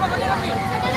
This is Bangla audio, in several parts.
Vamos,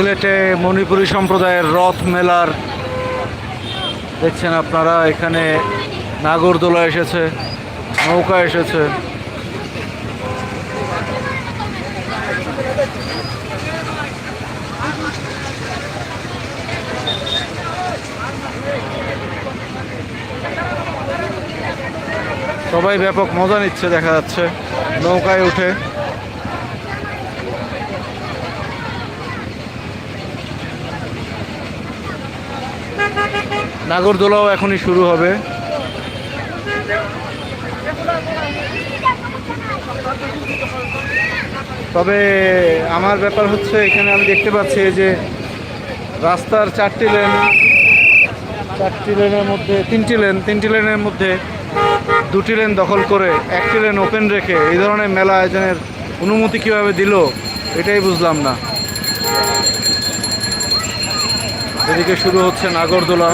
সিলেটে মণিপুরী সম্প্রদায়ের রথ মেলার দেখছেন আপনারা, এখানে নাগরদোলা এসেছে, নৌকা এসেছে। সবাই ব্যাপক মজা নিচ্ছে, দেখা যাচ্ছে, নৌকায় উঠে। নাগরদোলাও এখনই শুরু হবে। তবে আমার ব্যাপার হচ্ছে, এখানে আমি দেখতে পাচ্ছি যে রাস্তার চারটি লেন, চারটি লেনের মধ্যে, তিনটি লেন, তিনটি লেনের মধ্যে দুটি লেন দখল করে একটি লেন ওপেন রেখে এই ধরনের মেলা আয়োজনের অনুমতি কীভাবে দিল, এটাই বুঝলাম না। এদিকে শুরু হচ্ছে নাগরদোলা।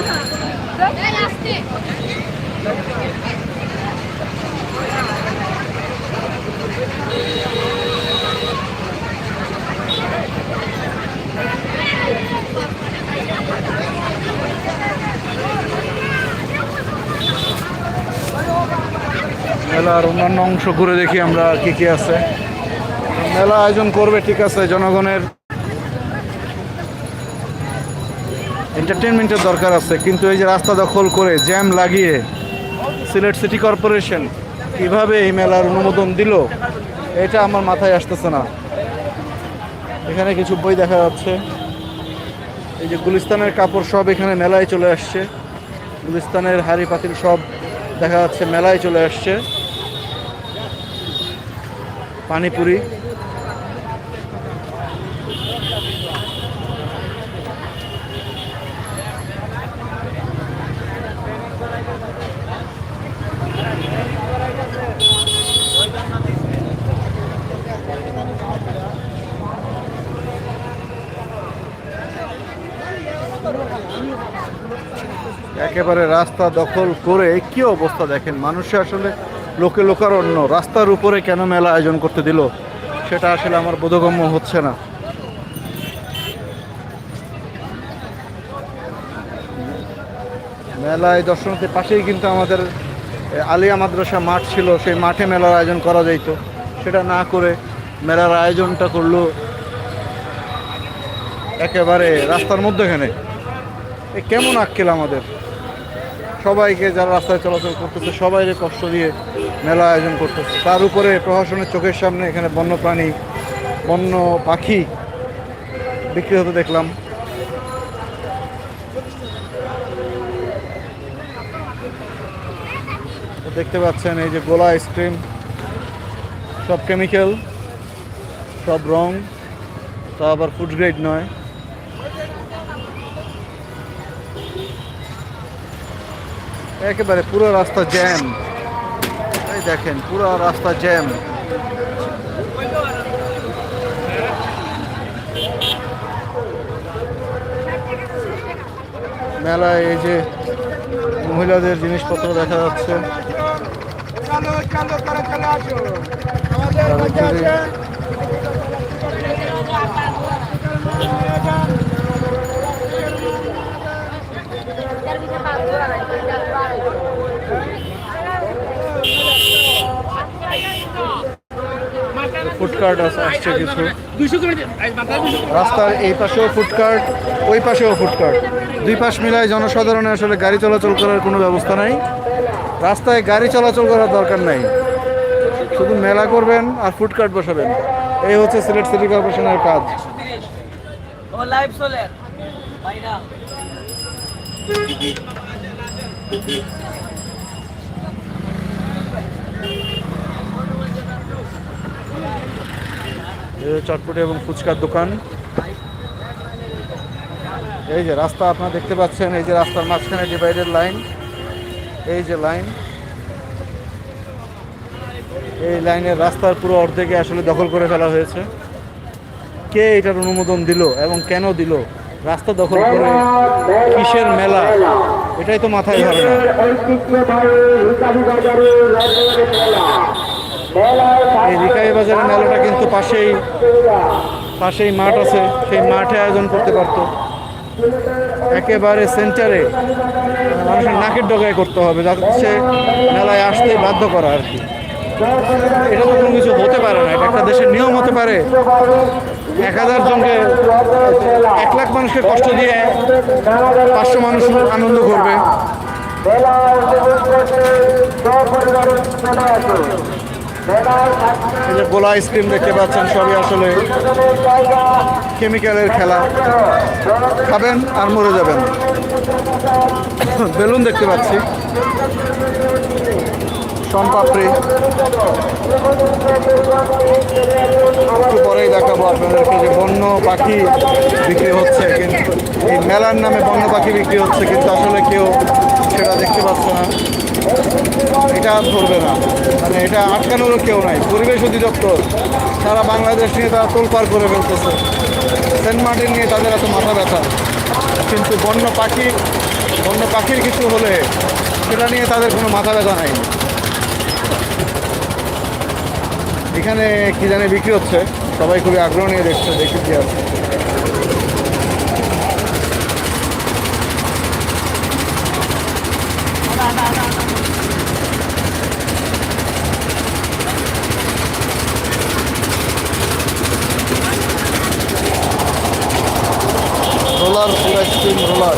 মেলার অন্যান্য অংশ ঘুরে দেখি আমরা কি কি আছে। মেলা আয়োজন করবে, ঠিক আছে, জনগণের এন্টারটেনমেন্টের দরকার আছে, কিন্তু এই যে রাস্তা দখল করে জ্যাম লাগিয়ে সিলেট সিটি কর্পোরেশন কীভাবে এই মেলার অনুমোদন দিল, এটা আমার মাথায় আসতেছে না। এখানে কিছু বই দেখা যাচ্ছে। এই যে গুলিস্তানের কাপড় সব এখানে মেলায় চলে আসছে। গুলিস্তানের হাড়ি পাতিল সব দেখা যাচ্ছে মেলায় চলে আসছে। পানিপুরি একেবারে রাস্তা দখল করে কি অবস্থা দেখেন? মানুষে আসলে লোকে লোকারণ্য। রাস্তার উপরে কেন মেলা আয়োজন করতে দিল? সেটা আসলে আমার বোধগম্য হচ্ছে না। মেলায় দর্শনার্থীর পাশেই কিন্তু আমাদের আলিয়া মাদ্রাসা মাঠ ছিল। সেই মাঠে মেলার আয়োজন করা যাইতো। সেটা না করে মেলার আয়োজনটা করল একেবারে রাস্তার মধ্যেখানে। এ, কেমন আক্কেল আমাদের? সবাইকে যারা রাস্তায় চলাচল করতেছে, সবাইকে কষ্ট দিয়ে মেলা আয়োজন করতেছে। তার উপরে প্রশাসনের চোখের সামনে এখানে বন্যপ্রাণী, বন্য পাখি বিক্রি হতে দেখলাম। দেখতে পাচ্ছেন এই যে গোলা আইসক্রিম সব কেমিক্যাল সব রং, তা আবার ফুড গ্রেড নয়। একেবারে পুরো রাস্তা জ্যাম এই দেখেন পুরো রাস্তা জ্যাম মেলায় এই যে মহিলাদের জিনিসপত্র দেখা যাচ্ছে। ফুডকার্ট আসছে কিছু। দুইশো রাস্তার এই পাশেও ফুডকার্ট ওই পাশেও ফুডকার্ট দুই পাশ মিলায় জনসাধারণের আসলে গাড়ি চলাচল করার কোনো ব্যবস্থা নাই। রাস্তায় গাড়ি চলাচল করার দরকার নাই। শুধু মেলা করবেন আর ফুডকার্ট বসাবেন। এই হচ্ছে সিলেট সিটি কর্পোরেশনের কাজ। ও লাইভ চলে ভাই না এই যে চটপটি এবং ফুচকার দোকান। এই যে রাস্তা আপনারা দেখতে পাচ্ছেন এই যে রাস্তার মাঝখানে ডিভাইডেড লাইন এই যে লাইন এই লাইনের রাস্তার পুরো অর্ধেকে আসলে দখল করে ফেলা হয়েছে। কে এটার অনুমোদন দিল এবং কেন দিল? রাস্তা দখল করে কিসের মেলা? এটাই তো মাথায় ধরে না এই রিকাই বাজারের মেলাটা কিন্তু পাশেই পাশেই মাঠ আছে সেই মাঠে আয়োজন করতে পারতো। একেবারে সেন্টারে মানুষের নাকের ডগায় করতে হবে যাতে সে মেলায় আসতে বাধ্য করা আর কি। এটা তো কোনো কিছু হতে পারে না এটা একটা দেশের নিয়ম হতে পারে। এক হাজার জনকে এক লাখ মানুষকে কষ্ট দিয়ে পাঁচশো মানুষ আনন্দ করবে। এই যে গোলা আইসক্রিম দেখতে পাচ্ছেন, সবই আসলে কেমিক্যালের খেলা। খাবেন আর মরে যাবেন। বেলুন দেখতে পাচ্ছি। সোনপাপড়ি একটু পরেই দেখাবো আপনাদেরকে যে বন্য পাখি বিক্রি হচ্ছে, কিন্তু এই মেলার নামে বন্য পাখি বিক্রি হচ্ছে, কিন্তু আসলে কেউ সেটা দেখতে পাচ্ছে না। এটা ধরবে না। মানে এটা আটকানোরও কেউ নাই, পরিবেশ অধিদপ্তর। সারা বাংলাদেশ নিয়ে তারা তোলপাড় করে ফেলতেছে। সেন্ট মার্টিন নিয়ে তাদের এত মাথা ব্যথা। কিন্তু বন্য পাখি, বন্য পাখির কিছু হলে সেটা নিয়ে তাদের কোনো মাথা ব্যথা নাই। এখানে কী জানে বিক্রি হচ্ছে। সবাই খুবই আগ্রহ নিয়ে দেখছে, দেখি কি আছে। রোলার ফুল আইসক্রিম রোলার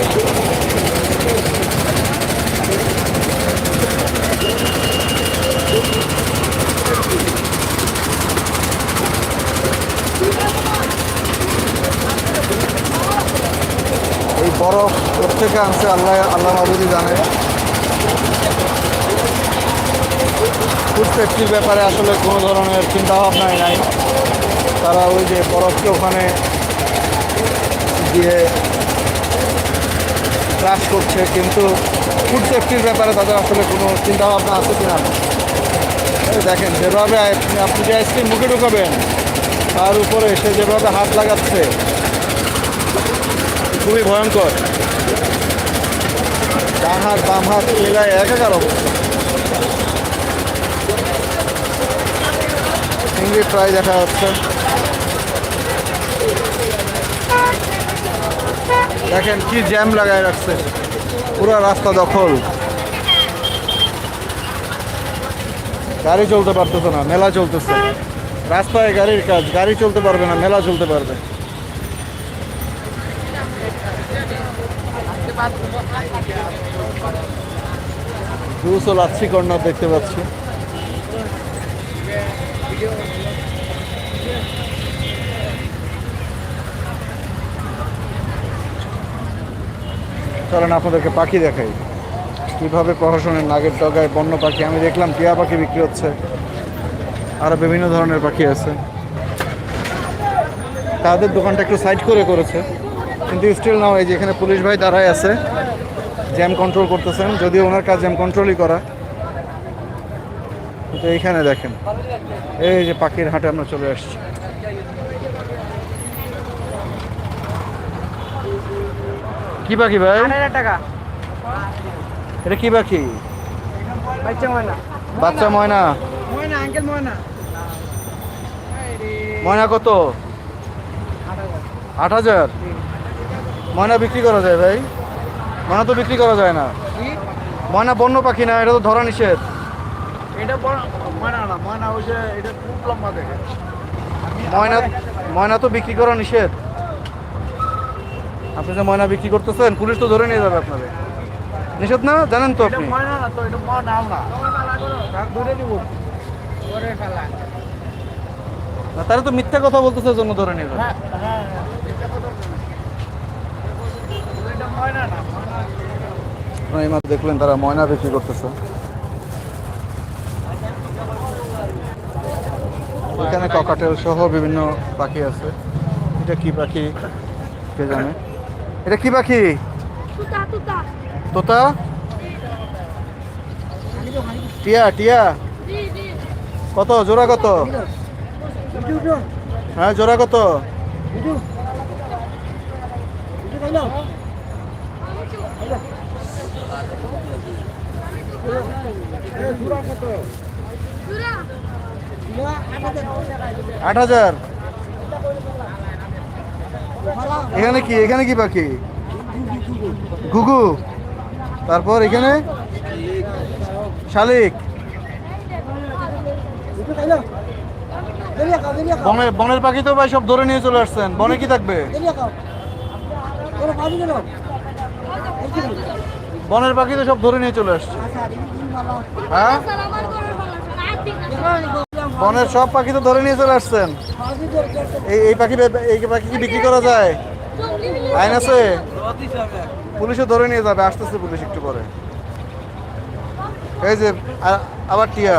এই বরফ প্রত্যেকে আনছে আল্লাহ আল্লাহ মাবুদি জানে। ফুড সেফটির ব্যাপারে আসলে কোনো ধরনের চিন্তা ভাবনাই নাই। তারা ওই যে বরফকে ওখানে দিয়ে ক্রাশ করছে, কিন্তু ফুড সেফটির ব্যাপারে তাদের আসলে কোনো চিন্তা ভাবনা আছে কিনা? এই দেখেন, যেভাবে আপনি- যে আইসক্রিম মুখে ঢুকাবেন, তার উপরে সে যেভাবে হাত লাগাচ্ছে, খুবই ভয়ঙ্কর। ডান হাত, বাম হাত মিলায় একাকার অবস্থা চিংড়ি ফ্রাই দেখা যাচ্ছে। দেখেন কি জ্যাম লাগায় রাখছে। পুরো রাস্তা দখল। গাড়ি চলতে পারতেছে না, মেলা চলতেছে। রাস্তায় গাড়ির কাজ, গাড়ি চলতে পারবে না, মেলা চলতে পারবে। ও লাচ্ছি কর্নার দেখতে পাচ্ছি। চলেন, আপনাদেরকে পাখি দেখাই। কীভাবে প্রশাসনের নাগের ডগায় বন্য পাখি, আমি দেখলাম টিয়া পাখি বিক্রি হচ্ছে। আরও বিভিন্ন ধরনের পাখি আছে। তাদের দোকানটা একটু সাইড করে করেছে। কিন্তু স্টিল নাও এই যে এখানে পুলিশ ভাই দাঁড়ায় আছে জ্যাম কন্ট্রোল করতেছেন। যদিও ওনার কাজ জ্যাম কন্ট্রোলই করা। কিন্তু এইখানে দেখেন, এই যে পাখির হাটে আমরা চলে আসছি। কি পাখি ভাই? টাকা। এটা কি পাখি? বাচ্চা ময়না। বাচ্চা ময়না। ময়না আঙ্কেল ময়না। ময়না কত? আট হাজার। ময়না বিক্রি করা যায় ভাই? ময়না তো বিক্রি করা যায় না। ময়না বন্য পাখি না এটা তো ধরা নিষেধ। এটা ময়না না ময়না ওই যে এটা খুব লম্বা দেখে। ময়না ময়না তো বিক্রি করা নিষেধ। আপনি যে ময়না বিক্রি করতেছেন, পুলিশ তো ধরে নিয়ে যাবে আপনাদের নিষেধ না? জানেন তো আপনি। তার তো মিথ্যা কথা বলতেছে জন্য ধরে নিয়ে যাবে। আপনারা দেখলেন তারা ময়না বিক্রি করতেছে। এখানে ককাটেল সহ বিভিন্ন পাখি আছে। এটা কি পাখি, কে জানে? এটা কি পাখি? তুতা টিয়া টিয়া। কত? জোড়া কত? হ্যাঁ জোড়া কত? আট হাজার। এখানে কি? এখানে কি পাখি? ঘুঘু। তারপর এখানে? শালিক। বনের বনের পাখি তো ভাই সব ধরে নিয়ে চলে আসছেন। বনে কি থাকবে? বনের পাখি তো সব ধরে নিয়ে চলে আসছে। হ্যাঁ? বনের সব পাখি তো ধরে নিয়ে চলে আসছেন। এই এই পাখি এই পাখি কি বিক্রি করা যায়? আইন আছে? পুলিশও ধরে নিয়ে যাবে, আসতেছে পুলিশ একটু পরে। এই যে আবার টিয়া।